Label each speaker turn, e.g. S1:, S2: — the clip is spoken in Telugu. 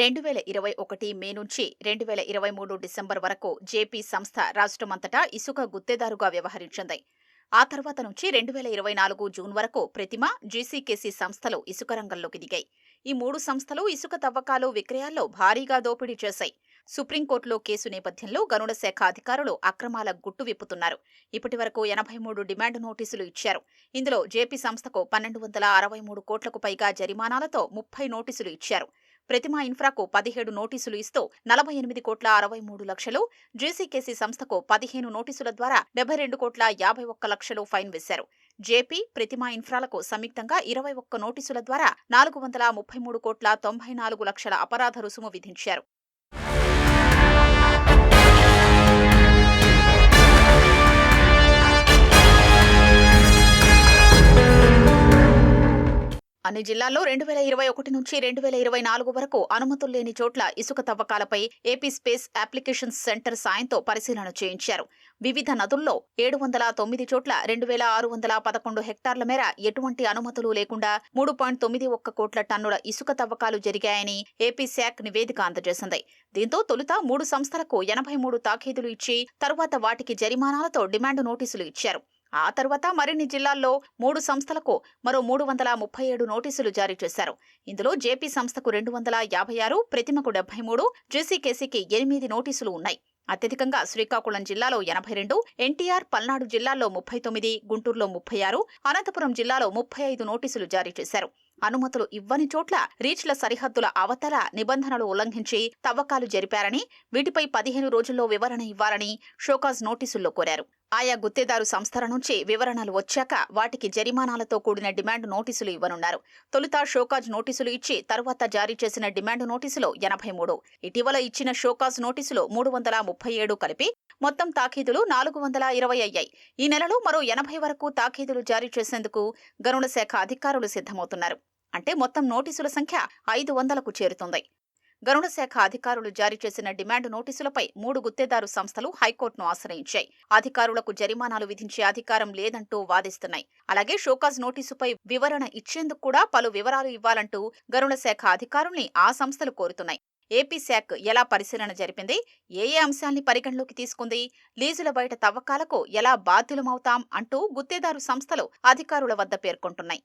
S1: రెండు వేల ఇరవై ఒకటి మే నుంచి రెండు వేల ఇరవై మూడు డిసెంబర్ వరకు జేపీ సంస్థ రాష్ట్రమంతటా ఇసుక గుత్తేదారుగా వ్యవహరించింది. ఆ తర్వాత నుంచి రెండు వేల ఇరవై నాలుగు జూన్ వరకు ప్రతిమ జీసీకేసీ సంస్థలు ఇసుక రంగంలోకి దిగాయి. ఈ మూడు సంస్థలు ఇసుక తవ్వకాలు విక్రయాల్లో భారీగా దోపిడీ చేశాయి. సుప్రీంకోర్టులో కేసు నేపథ్యంలో గనుడ శాఖ అధికారులు అక్రమాల గుట్టు విప్పుతున్నారు. ఇప్పటి వరకు ఎనభై మూడు డిమాండ్ నోటీసులు ఇచ్చారు. ఇందులో జేపీ సంస్థకు పన్నెండు వందల అరవై మూడు కోట్లకు పైగా జరిమానాలతో ముప్పై నోటీసులు ఇచ్చారు. ప్రతిమా ఇన్ఫ్రాకు పదిహేడు నోటీసులు ఇస్తూ నలభై ఎనిమిది కోట్ల అరవై మూడు లక్షలు జేసీకేసీ సంస్థకు పదిహేను నోటీసుల ద్వారా డెబ్బై రెండు కోట్ల యాభై ఒక్క లక్షలు ఫైన్ వేశారు. జేపీ ప్రతిమా ఇన్ఫ్రాలకు సంయుక్తంగా ఇరవై ఒక్క నోటీసుల ద్వారా నాలుగు వందల ముప్పై మూడు కోట్ల తొంభై నాలుగు లక్షల అపరాధ రుసుము విధించారు. అన్ని జిల్లాల్లో రెండు వేల ఇరవై ఒకటి నుంచి రెండు వేల ఇరవై నాలుగు వరకు అనుమతులు లేని చోట్ల ఇసుక తవ్వకాలపై ఏపీ స్పేస్ అప్లికేషన్ సెంటర్ సాయంతో పరిశీలన చేయించారు. వివిధ నదుల్లో ఏడు వందల తొమ్మిది చోట్ల రెండు వేల ఆరు వందల పదకొండు హెక్టార్ల మేర ఎటువంటి అనుమతులు లేకుండా మూడు పాయింట్ తొమ్మిది ఒక్క కోట్ల టన్నుల ఇసుక తవ్వకాలు జరిగాయని ఏపీ శాఖ నివేదిక అందజేసింది. దీంతో తొలుత మూడు సంస్థలకు ఎనభై మూడు తాఖీదులు ఇచ్చి తరువాత వాటికి జరిమానాలతో డిమాండ్ నోటీసులు ఇచ్చారు. ఆ తర్వాత మరిన్ని జిల్లాల్లో మూడు సంస్థలకు మరో మూడు వందల ముప్పై ఏడు నోటీసులు జారీ చేశారు. ఇందులో జేపీ సంస్థకు రెండు వందల యాభై ఆరు ప్రతిమకు డెబ్బై మూడు జేసీకేసీకి ఎనిమిది నోటీసులు ఉన్నాయి. అత్యధికంగా శ్రీకాకుళం జిల్లాలో ఎనభై రెండు ఎన్టీఆర్ పల్నాడు జిల్లాల్లో ముప్పై తొమ్మిది గుంటూరులో ముప్పై ఆరు అనంతపురం జిల్లాలో ముప్పై ఐదు నోటీసులు జారీ చేశారు. అనుమతులు ఇవ్వని చోట్ల రీచ్ల సరిహద్దుల అవతల నిబంధనలు ఉల్లంఘించి తవ్వకాలు జరిపారని వీటిపై పదిహేను రోజుల్లో వివరణ ఇవ్వాలని షోకాజ్ నోటీసుల్లో కోరారు. ఆయా గుత్తేదారు సంస్థల నుంచి వివరణలు వచ్చాక వాటికి జరిమానాలతో కూడిన డిమాండ్ నోటీసులు ఇవ్వనున్నారు. తొలుత షోకాజ్ నోటీసులు ఇచ్చి తరువాత జారీ చేసిన డిమాండ్ నోటీసులు ఎనభై మూడు. ఇటీవల ఇచ్చిన షోకాజ్ నోటీసులు మూడు వందల ముప్పై ఏడు కలిపి మొత్తం తాఖీదులు నాలుగు వందల ఇరవై అయ్యాయి. ఈ నెలలో మరో ఎనభై వరకు తాఖీదులు జారీ చేసేందుకు గనుల శాఖ అధికారులు సిద్ధమవుతున్నారు. అంటే మొత్తం నోటీసుల సంఖ్య ఐదు వందలకు చేరుతుంది. గరుడ శాఖ అధికారులు జారీ చేసిన డిమాండ్ నోటీసులపై మూడు గుత్తేదారు సంస్థలు హైకోర్టును ఆశ్రయించాయి. అధికారులకు జరిమానాలు విధించే అధికారం లేదంటూ వాదిస్తున్నాయి. అలాగే షోకాజ్ నోటీసుపై వివరణ ఇచ్చేందుకు కూడా పలు వివరాలు ఇవ్వాలంటూ గరుడ శాఖ అధికారుల్ని ఆ సంస్థలు కోరుతున్నాయి. ఏపీ శాఖ ఎలా పరిశీలన జరిపింది? ఏ ఏ అంశాల్ని పరిగణలోకి తీసుకుంది? లీజుల బయట తవ్వకాలకు ఎలా బాధ్యులమవుతాం? అంటూ గుత్తేదారు సంస్థలు అధికారుల వద్ద పేర్కొంటున్నాయి.